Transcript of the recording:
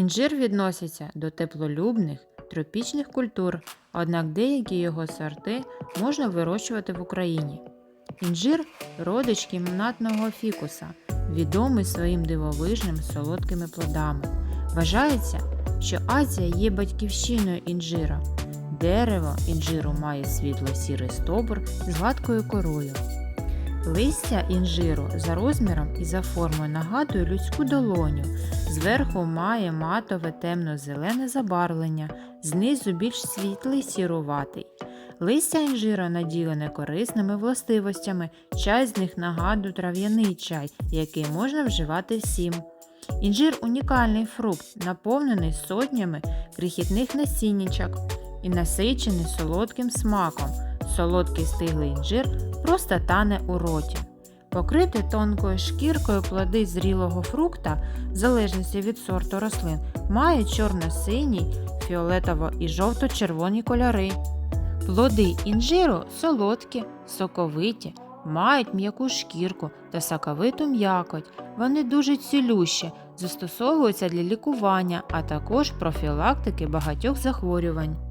Інжир відноситься до теплолюбних тропічних культур, однак деякі його сорти можна вирощувати в Україні. Інжир родич кімнатного фікуса, відомий своїм дивовижним солодкими плодами. Вважається, що Азія є батьківщиною інжира. Дерево інжиру має світло-сірий стовбур з гладкою корою. Листя інжиру за розміром і за формою нагадує людську долоню. Зверху має матове темно-зелене забарвлення, знизу більш світлий сіруватий. Листя інжира наділене корисними властивостями, чай з них нагадує трав'яний чай, який можна вживати всім. Інжир унікальний фрукт, наповнений сотнями крихітних насіннячок і насичений солодким смаком. Солодкий стиглий інжир просто тане у роті. Покрити тонкою шкіркою плоди зрілого фрукта, в залежності від сорту рослин, мають чорно-синій, фіолетово і жовто-червоні кольори. Плоди інжиру солодкі, соковиті, мають м'яку шкірку та соковиту м'якоть. Вони дуже цілющі, застосовуються для лікування, а також профілактики багатьох захворювань.